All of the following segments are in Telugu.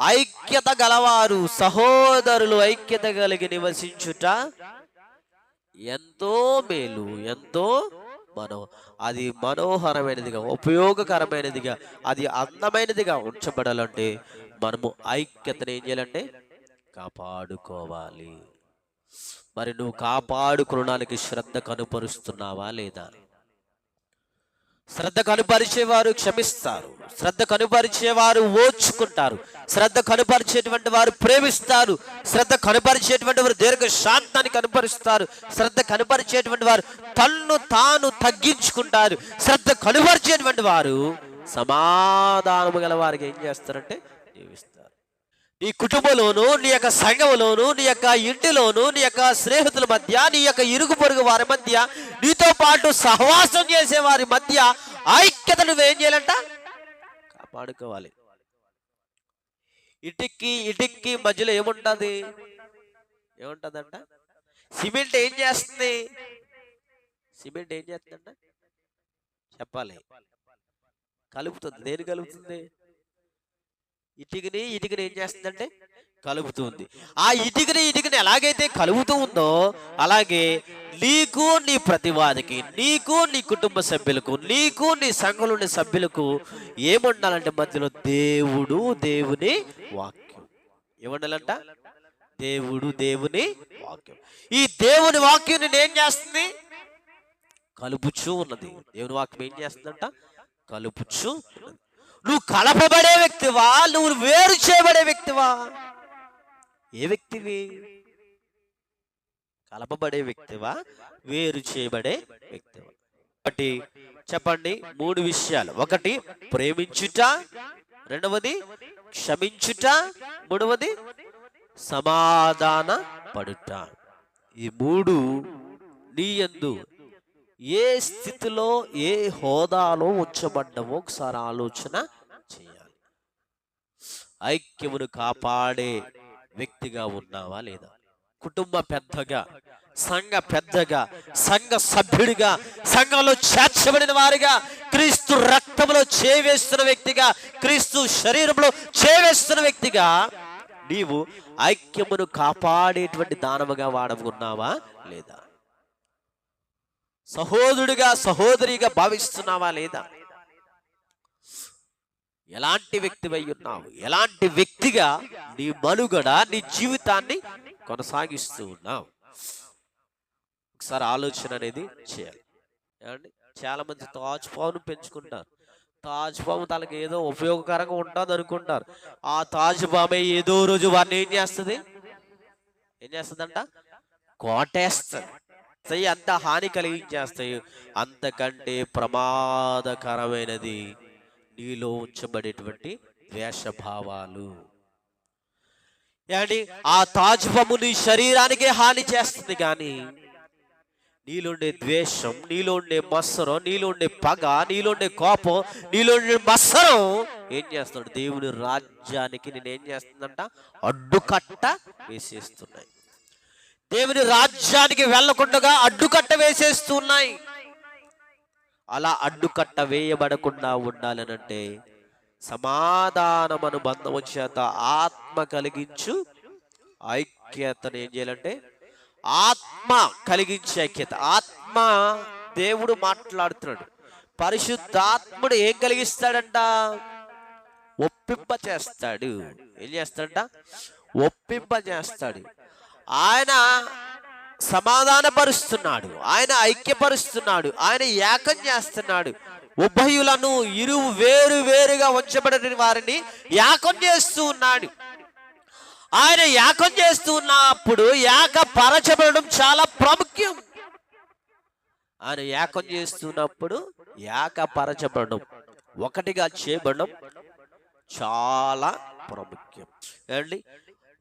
ఐక్యత గలవారు సహోదరులు ఐక్యత కలిగి నివసించుట ఎంతో మేలు ఎంతో మనో అది మనోహరమైనదిగా ఉపయోగకరమైనదిగా అది అందమైనదిగా ఉంచబడాలంటే మనము ఐక్యతను ఏం చేయాలంటే కాపాడుకోవాలి. మరి నువ్వు కాపాడుకోవడానికి శ్రద్ధ కనుపరుస్తున్నావా లేదా? శ్రద్ధ కనుపరిచేవారు క్షమిస్తారు. శ్రద్ధ కనుపరిచేవారు ఓర్చుకుంటారు శ్రద్ధ కనుపరిచేటువంటి వారు ప్రేమిస్తారు. శ్రద్ధ కనుపరిచేటువంటి వారు దీర్ఘ శాంతాన్ని కనుపరుస్తారు. శ్రద్ధ కనుపరిచేటువంటి వారు తన్ను తాను తగ్గించుకుంటారు. శ్రద్ధ కనుపరిచేటువంటి వారు సమాధానము గల వారికి ఏం చేస్తారంటే జీవిస్తారు. నీ కుటుంబంలోను నీ యొక్క సంఘంలోను నీ యొక్క ఇంటిలోను నీ యొక్క స్నేహితుల మధ్య నీ యొక్క ఇరుగు పొరుగు వారి మధ్య నీతో పాటు సహవాసం చేసే వారి మధ్య ఐక్యత నువ్వేం చేయాలంట? కాపాడుకోవాలి. ఇటుక్కి ఇటుక్కి మధ్యలో ఏముంటుంది? ఏముంటుందంట? సిమెంట్ ఏం చేస్తుంది? సిమెంట్ ఏం చేస్తుందంట? చెప్పాలి. కలుపుతుంది. దేని కలుపుతుంది? ఇటుకని ఇటుకని ఏం చేస్తుందంటే కలుపుతుంది. ఆ ఇటుకని ఇటుకని ఎలాగైతే కలుపుతూ ఉందో అలాగే నీకు నీ ప్రతివాదికి నీకు నీ కుటుంబ సభ్యులకు నీకు నీ సంఘంలో సభ్యులకు ఏముండాలంటే మధ్యలో దేవుడు దేవుని వాక్యం. ఏముండాలంట? దేవుడు దేవుని వాక్యం. ఈ దేవుని వాక్యం నేను ఏం చేస్తుంది? కలుపుచూ ఉన్నది. దేవుని వాక్యం ఏం చేస్తుందంట? కలుపుచూ ఉన్నది. నువ్వు కలపబడే వ్యక్తివా? నువ్వు వేరు చేయబడే వ్యక్తివా? ఏ వ్యక్తివి? కలపబడే వ్యక్తివా? వేరు చేయబడే వ్యక్తివా? ఒకటి చెప్పండి మూడు విషయాలు. ఒకటి ప్రేమించుట. రెండవది క్షమించుట. మూడవది సమాధాన పడుట ఈ మూడు నీ యందు ఏ స్థితిలో ఏ హోదాలో ఉంచబడ్డమో ఒకసారి ఆలోచన చేయాలి. ఐక్యమును కాపాడే వ్యక్తిగా ఉన్నావా లేదా? కుటుంబ పెద్దగా సంఘ పెద్దగా సంఘ సభ్యుడిగా సంఘంలో చేర్చబడిన వారిగా క్రీస్తు రక్తంలో చేవేస్తున్న వ్యక్తిగా క్రీస్తు శరీరంలో చేవేస్తున్న వ్యక్తిగా నీవు ఐక్యమును కాపాడేటువంటి దానముగా వాడమున్నావా లేదా? సహోదరుడిగా సహోదరిగా భావిస్తున్నావా లేదా? ఎలాంటి వ్యక్తివై ఉన్నావు? ఎలాంటి వ్యక్తిగా నీ మనుగడ నీ జీవితాన్ని కొనసాగిస్తూ ఉన్నావు? ఒకసారి ఆలోచన అనేది చేయాలి. ఏమండి? చాలా మంది తాజ్ పావును పెంచుకుంటారు. తాజ్ పాము తనకి ఏదో ఉపయోగకరంగా ఉంటుంది అనుకుంటారు ఆ తాజ్ పామే ఏదో రోజు వారిని ఏం చేస్తుంది? ఏం చేస్తుందంట? కోటేస్తుంది. చేస్తాయి అంత హాని కలిగించేస్తాయి. అంతకంటే ప్రమాదకరమైనది నీలో ఉంచబడేటువంటి ద్వేషభావాలు ఏమండి? ఆ తాజ్వము నీ శరీరానికే హాని చేస్తుంది కానీ నీలోండే ద్వేషం నీలోండే మత్సరం నీలోండే పగ నీలోండే కోపం నీలోండే మత్సరం ఏం చేస్తున్నాడు? దేవుని రాజ్యానికి నేను ఏం చేస్తుందంట? అడ్డుకట్ట వేసేస్తున్నాయి. దేవుని రాజ్యానికి వెళ్ళకుండా అడ్డుకట్ట వేసేస్తున్నాయి అలా అడ్డుకట్ట వేయబడకుండా ఉండాలనంటే సమాధానమను బంధము చేత ఆత్మ కలిగించు ఐక్యతను ఏం చేయాలంటే ఆత్మ కలిగించే ఐక్యత. ఆత్మ దేవుడు మాట్లాడుతున్నాడు. పరిశుద్ధాత్ముడు ఏం కలిగిస్తాడంట? ఒప్పింప చేస్తాడు ఏం చేస్తాడంట? ఒప్పింప చేస్తాడు ఆయన సమాధానపరుస్తున్నాడు. ఆయన ఐక్యపరుస్తున్నాడు. ఆయన ఏకం చేస్తున్నాడు. ఉభయులను ఇరు వేరు వేరుగా ఉంచబడిన వారిని ఏకం చేస్తూ ఉన్నాడు. ఆయన ఏకం చేస్తూ ఉన్నప్పుడు ఏక పరచబడడం చాలా ప్రాముఖ్యం. ఆయన ఏకం చేస్తున్నప్పుడు ఏక పరచబడడం ఒకటిగా చేయబడడం చాలా ప్రాముఖ్యం. ఏమండి?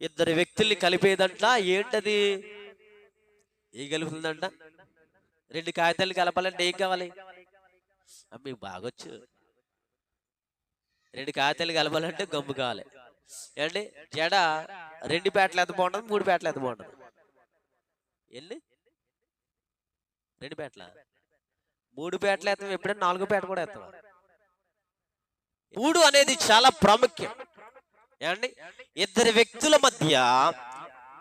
ఇద్దరు వ్యక్తుల్ని కలిపేదంట ఏంటది? ఏం కలుపుతుందంట? రెండు కాగితాలు కలపాలంటే ఏం కావాలి? అమ్మీ మీకు బాగొచ్చు. రెండు కాగితాలు కలపాలంటే గమ్ము కావాలి. ఏమండి? జడ రెండు పేటలు ఎంత బాగుంటుంది? మూడు పేటలు ఎంత బాగుంటుంది? ఎన్ని? రెండు పేటల మూడు పేటలు ఎత్తాం ఎప్పుడైనా నాలుగో పేట కూడా ఎత్తాం మూడు అనేది చాలా ప్రాముఖ్యం. ఏమండి? ఇద్దరు వ్యక్తుల మధ్య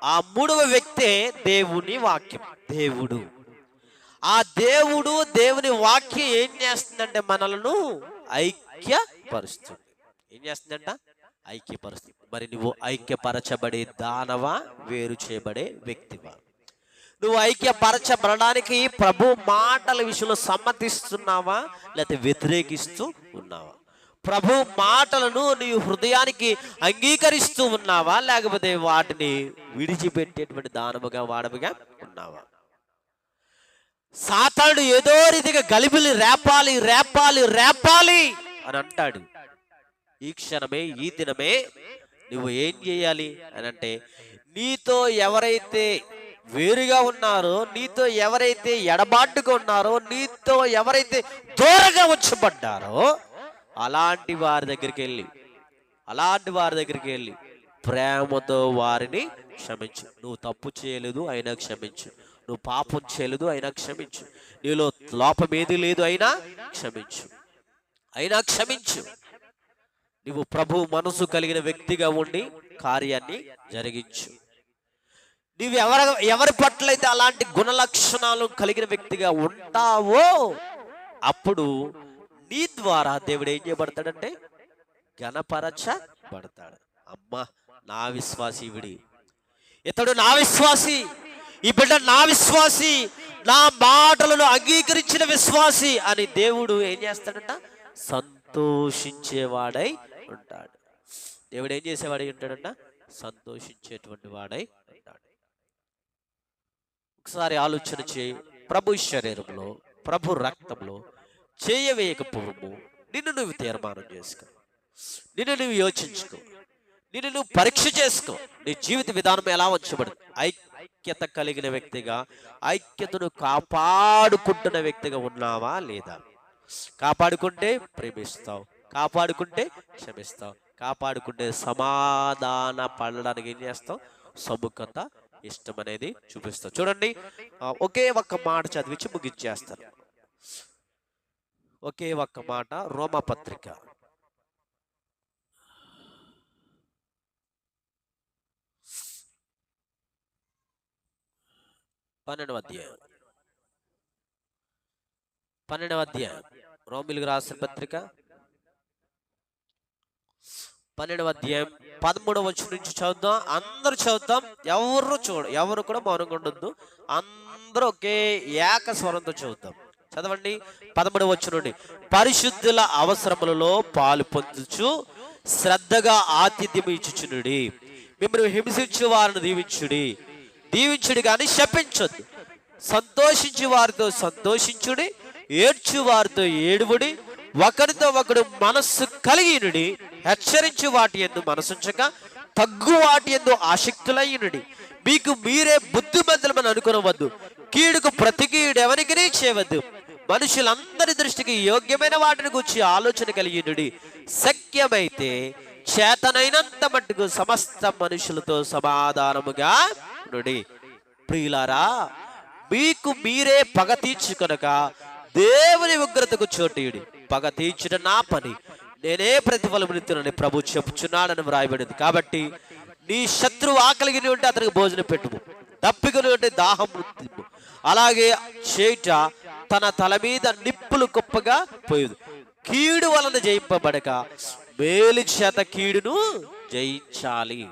ఆ మూడవ వ్యక్తే దేవుని వాక్యం దేవుడు. ఆ దేవుడు దేవుని వాక్యం ఏం చేస్తుందంటే మనలను ఐక్యపరుస్తుంది. ఏం చేస్తుందంట? ఐక్యపరుస్తుంది. మరి నువ్వు ఐక్యపరచబడే దానవా వేరు చేయబడే వ్యక్తివా? నువ్వు ఐక్యపరచబడడానికి ప్రభు మాటల విషయంలో సమ్మతిస్తున్నావా? లేకపోతే వ్యతిరేకిస్తూ ఉన్నావా? ప్రభు మాటలను నీ హృదయానికి అంగీకరిస్తూ ఉన్నావా? లేకపోతే వాటిని విడిచిపెట్టేటువంటి దానముగా వాడముగా ఉన్నావా? సాతాడు ఏదో రీతిగా గలిబిలి రేపాలి రేపాలి రేపాలి అని అంటాడు. ఈ క్షణమే ఈ దినమే నువ్వు ఏం చేయాలి అని అంటే నీతో ఎవరైతే వేరుగా ఉన్నారో నీతో ఎవరైతే ఎడబాటుగా ఉన్నారో నీతో ఎవరైతే దూరంగా వచ్చబడ్డారో అలాంటి వారి దగ్గరికి వెళ్ళి అలాంటి వారి దగ్గరికి వెళ్ళి ప్రేమతో వారిని క్షమించు. నువ్వు తప్పు చేయలేదు అయినా క్షమించు. నువ్వు పాపం చేయలేదు అయినా క్షమించు. నీలో లోపం ఏది లేదు అయినా క్షమించు. అయినా క్షమించు. నువ్వు ప్రభు మనసు కలిగిన వ్యక్తిగా ఉండి కార్యాన్ని జరిగించు. నువ్వు ఎవరి ఎవరి పట్లయితే అలాంటి గుణ లక్షణాలు కలిగిన వ్యక్తిగా ఉంటావో అప్పుడు నీ ద్వారా దేవుడు ఏం చేయబడతాడంటే గణపరచబడతాడు అమ్మా నా విశ్వాసి ఇవిడి ఇతడు నా విశ్వాసి ఈ బిడ్డ నా విశ్వాసి నా మాటలను అంగీకరించిన విశ్వాసి అని దేవుడు ఏం చేస్తాడంట? సంతోషించేవాడై ఉంటాడు. దేవుడు ఏం చేసేవాడై ఉంటాడంట? సంతోషించేటువంటి వాడై ఉంటాడు. ఒకసారి ఆలోచన చేయి. ప్రభు శరీరంలో ప్రభు రక్తంలో చేయవేయకపోవము నిన్ను నువ్వు తీర్మానం చేసుకో. నిన్ను నువ్వు యోచించుకో. నిన్ను నువ్వు పరీక్ష చేసుకో. నీ జీవిత విధానం ఎలా ఉంచబడింది ఐక్యత కలిగిన వ్యక్తిగా ఐక్యతను కాపాడుకుంటున్న వ్యక్తిగా ఉన్నావా లేదా? కాపాడుకుంటే ప్రేమిస్తావు. కాపాడుకుంటే క్షమిస్తావు. కాపాడుకుంటే సమాధాన పడడానికి ఏం చేస్తావు? సముఖత ఇష్టం అనేది చూపిస్తావు. చూడండి ఒకే ఒక్క మాట చదివించి ముగించేస్తారు ఒకే ఒక్క మాట రోమపత్రిక. పన్నెండవ అధ్యాయం. పన్నెండవ అధ్యాయం. రోమిలకు రాసిన పత్రిక. పన్నెండవ అధ్యాయం పదమూడవ వచ్చి నుంచి చదువుదాం. అందరూ చదువుతాం ఎవరు చూడ ఎవరు కూడా మౌనంగా ఉండొద్దు. అందరూ ఒకే ఏక స్వరంతో చదువుతాం చదవండి. పదమూడవ వచ్చునుండి పరిశుద్ధుల అవసరములలో పాలు పొందుచు శ్రద్ధగా ఆతిథ్యం ఇచ్చుచునుడి మిమ్మల్ని హింసించు వారిని దీవించుడి. దీవించుడి కానీ శపించొద్దు. సంతోషించు వారితో సంతోషించుడి. ఏడ్చు వారితో ఏడువుడి. ఒకరితో ఒకడు మనస్సు కలిగినుడి హెచ్చరించు వాటి ఎందు మనసుంచక తగ్గు వాటి ఎందు ఆసక్తులయ్యునుడి మీకు మీరే బుద్ధిమంతులమని అనుకునవద్దు. కీడుకు ప్రతి కీడు ఎవరికి చేయవద్దు. మనుషులందరి దృష్టికి యోగ్యమైన వాటిని గురించి ఆలోచన కలిగినడి. శక్యమైతే చేతనైనంత మట్టుకు సమస్త మనుషులతో సమాధానముగా నుడి. ప్రియులారా మీకు మీరే పగ తీర్చుకొనక దేవుని ఉగ్రతకు చోటీయుడి. పగ తీర్చుట నా పని. నేనే ప్రతిఫలమునిత్తునని ప్రభు చెప్పుచున్నాడని వ్రాయబడింది. కాబట్టి నీ శత్రువు ఆకలిగిని ఉంటే అతనికి భోజనం పెట్టుము. తప్పికొని ఉంటే దాహం అలాగే చేట తన తల మీద నిప్పులు కుప్పగా పోయేది. కీడు వలన జయింపబడక మేలు చేత కీడును జయించాలి.